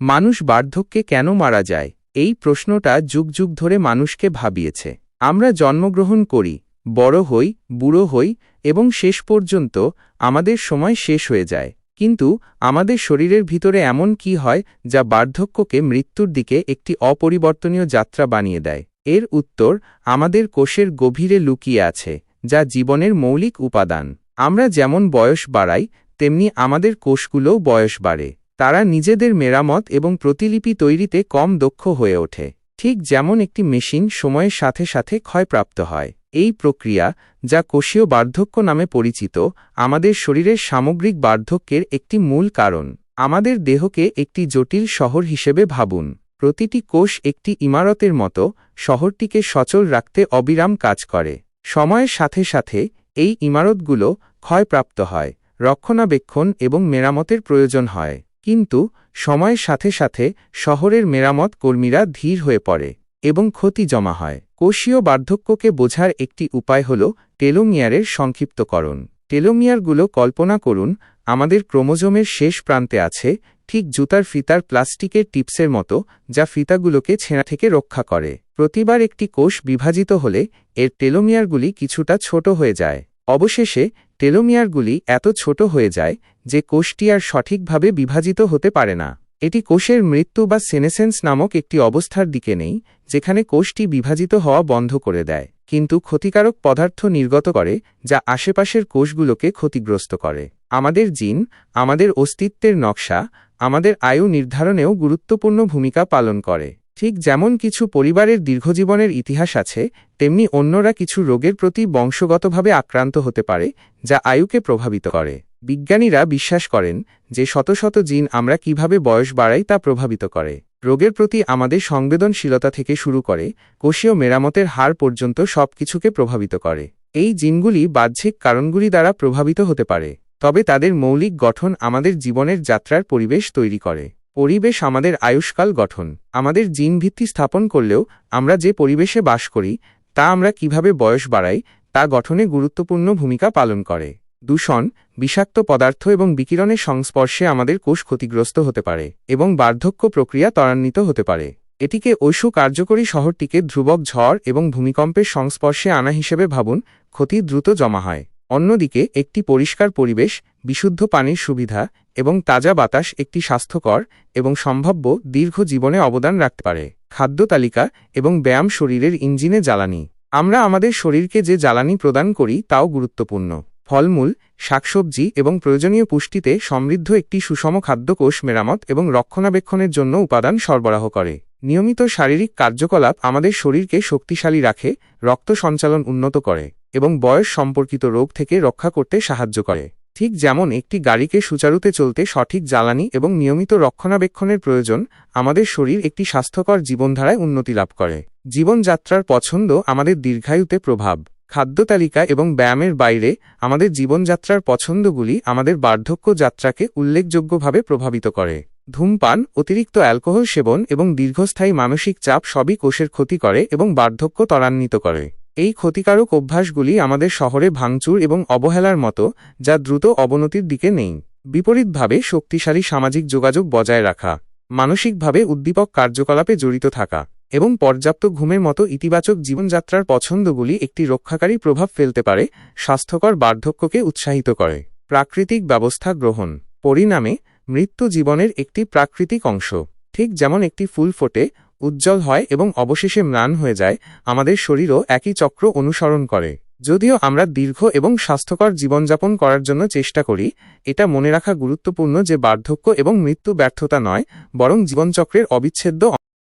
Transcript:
মানুষ বার্ধক্যে কেন মারা যায়? এই প্রশ্নটা যুগ যুগ ধরে মানুষকে ভাবিয়েছে। আমরা জন্মগ্রহণ করি, বড় হই, বুড়ো হই এবং শেষ পর্যন্ত আমাদের সময় শেষ হয়ে যায়। কিন্তু আমাদের শরীরের ভিতরে এমন কি হয় যা বার্ধক্যকে মৃত্যুর দিকে একটি অপরিবর্তনীয় যাত্রা বানিয়ে দেয়? এর উত্তর আমাদের কোষের গভীরে লুকিয়ে আছে, যা জীবনের মৌলিক উপাদান। আমরা যেমন বয়স বাড়াই, তেমনি আমাদের কোষগুলোও বয়স বাড়ে। তারা নিজেদের মেরামত এবং প্রতিলিপি তৈরিতে কম দক্ষ হয়ে ওঠে, ঠিক যেমন একটি মেশিন সময়ের সাথে সাথে ক্ষয়প্রাপ্ত হয়। এই প্রক্রিয়া, যা কোষীয় বার্ধক্য নামে পরিচিত, আমাদের শরীরের সামগ্রিক বার্ধক্যের একটি মূল কারণ। আমাদের দেহকে একটি জটিল শহর হিসেবে ভাবুন। প্রতিটি কোষ একটি ইমারতের মতো, শহরটিকে সচল রাখতে অবিরাম কাজ করে। সময়ের সাথে সাথে, এই ইমারতগুলো ক্ষয়প্রাপ্ত হয়, রক্ষণাবেক্ষণ এবং মেরামতের প্রয়োজন হয়। কিন্তু সময়ের সাথে সাথে শহরের মেরামত কর্মীরা ধীর হয়ে পড়ে এবং ক্ষতি জমা হয়। কোষীয় বার্ধক্যকে বোঝার একটি উপায় হল টেলোমিয়ারের সংক্ষিপ্তকরণ। টেলোমিয়ারগুলো কল্পনা করুন, আমাদের ক্রোমোজোমের শেষ প্রান্তে আছে ঠিক জুতার ফিতার প্লাস্টিকের টিপসের মতো যা ফিতাগুলোকে ছেঁড়া থেকে রক্ষা করে। প্রতিবার একটি কোষ বিভাজিত হলে এর টেলোমিয়ারগুলি কিছুটা ছোট হয়ে যায়। অবশেষে টেলোমিয়ারগুলি এত ছোট হয়ে যায় যে কোষটি আর সঠিকভাবে বিভাজিত হতে পারে না। এটি কোষের মৃত্যু বা সেনেসেন্স নামক একটি অবস্থার দিকে নেই, যেখানে কোষটি বিভাজিত হওয়া বন্ধ করে দেয়, কিন্তু ক্ষতিকারক পদার্থ নির্গত করে, যা আশেপাশের কোষগুলোকে ক্ষতিগ্রস্ত করে। আমাদের জিন, আমাদের অস্তিত্বের নকশা, আমাদের আয়ু নির্ধারণেও গুরুত্বপূর্ণ ভূমিকা পালন করে। ঠিক যেমন কিছু পরিবারের দীর্ঘজীবনের ইতিহাস আছে, তেমনি অন্যরা কিছু রোগের প্রতি বংশগতভাবে আক্রান্ত হতে পারে, যা আয়ুকে প্রভাবিত করে। বিজ্ঞানীরা বিশ্বাস করেন যে শত শত জিন আমরা কীভাবে বয়স বাড়াই তা প্রভাবিত করে। রোগের প্রতি আমাদের সংবেদনশীলতা থেকে শুরু করে, কোষীয় মেরামতের হার পর্যন্ত সবকিছুকে প্রভাবিত করে। এই জিনগুলি বাহ্যিক কারণগুলি দ্বারা প্রভাবিত হতে পারে, তবে তাদের মৌলিক গঠন আমাদের জীবনের যাত্রার পরিবেশ তৈরি করে। পরিবেশ আমাদের আয়ুষ্কাল গঠন। আমাদের জিনভিত্তি স্থাপন করলেও আমরা যে পরিবেশে বাস করি, তা আমরা কীভাবে বয়স বাড়াই, তা গঠনে গুরুত্বপূর্ণ ভূমিকা পালন করে। দূষণ, বিষাক্ত পদার্থ এবং বিকিরণের সংস্পর্শে আমাদের কোষ ক্ষতিগ্রস্ত হতে পারে এবং বার্ধক্য প্রক্রিয়া ত্বরান্বিত হতে পারে। এটিকে ঐশু কার্যকরী শহরটিকে ধ্রুবক ঝড় এবং ভূমিকম্পের সংস্পর্শে আনা হিসেবে ভাবুন, ক্ষতি দ্রুত জমা হয়। অন্যদিকে একটি পরিষ্কার পরিবেশ, বিশুদ্ধ পানির সুবিধা এবং তাজা বাতাস একটি স্বাস্থ্যকর এবং সম্ভাব্য দীর্ঘ জীবনে অবদান রাখতে পারে। খাদ্য তালিকা এবং ব্যায়াম শরীরের ইঞ্জিনে জ্বালানি। আমরা আমাদের শরীরকে যে জ্বালানি প্রদান করি তাও গুরুত্বপূর্ণ। ফলমূল, শাকসবজি এবং প্রয়োজনীয় পুষ্টিতে সমৃদ্ধ একটি সুষম খাদ্যকোষ মেরামত এবং রক্ষণাবেক্ষণের জন্য উপাদান সরবরাহ করে। নিয়মিত শারীরিক কার্যকলাপ আমাদের শরীরকে শক্তিশালী রাখে, রক্ত সঞ্চালন উন্নত করে। এবং বয়স সম্পর্কিত রোগ থেকে রক্ষা করতে সাহায্য করে। ঠিক যেমন একটি গাড়িকে সুচারুতে চলতে সঠিক জ্বালানি এবং নিয়মিত রক্ষণাবেক্ষণের প্রয়োজন আমাদের শরীর একটি স্বাস্থ্যকর জীবনধারায় উন্নতি লাভ করে। জীবনযাত্রার পছন্দ আমাদের দীর্ঘায়ুতে প্রভাব। খাদ্য তালিকা এবং ব্যায়ামের বাইরে আমাদের জীবনযাত্রার পছন্দগুলি আমাদের বার্ধক্য যাত্রাকে উল্লেখযোগ্যভাবে প্রভাবিত করে। ধূমপান, অতিরিক্ত অ্যালকোহল সেবন এবং দীর্ঘস্থায়ী মানসিক চাপ সবই কোষের ক্ষতি করে এবং বার্ধক্য ত্বরান্বিত করে। এই ক্ষতিকারক অভ্যাসগুলি আমাদের শহরে ভাঙচুর এবং অবহেলার মতো, যা দ্রুত অবনতির দিকে নেই। বিপরীতভাবে শক্তিশালী সামাজিক যোগাযোগ বজায় রাখা, মানসিকভাবে উদ্দীপক কার্যকলাপে জড়িত থাকা, এবং পর্যাপ্ত ঘুমের মতো ইতিবাচক জীবনযাত্রার পছন্দগুলি একটি রক্ষাকারী প্রভাব ফেলতে পারে, স্বাস্থ্যকর বার্ধক্যকে উৎসাহিত করে। প্রাকৃতিক ব্যবস্থা গ্রহণ, পরিণামে মৃত্যু জীবনের একটি প্রাকৃতিক অংশ, ঠিক যেমন একটি ফুল ফোটে উজ্জ্বল হয় এবং অবশেষে ম্লান হয়ে যায়, আমাদের শরীরও একই চক্র অনুসরণ করে। যদিও আমরা দীর্ঘ এবং স্বাস্থ্যকর জীবনযাপন করার জন্য চেষ্টা করি, এটা মনে রাখা গুরুত্বপূর্ণ যে বার্ধক্য এবং মৃত্যু ব্যর্থতা নয়, বরং জীবনচক্রের অবিচ্ছেদ্য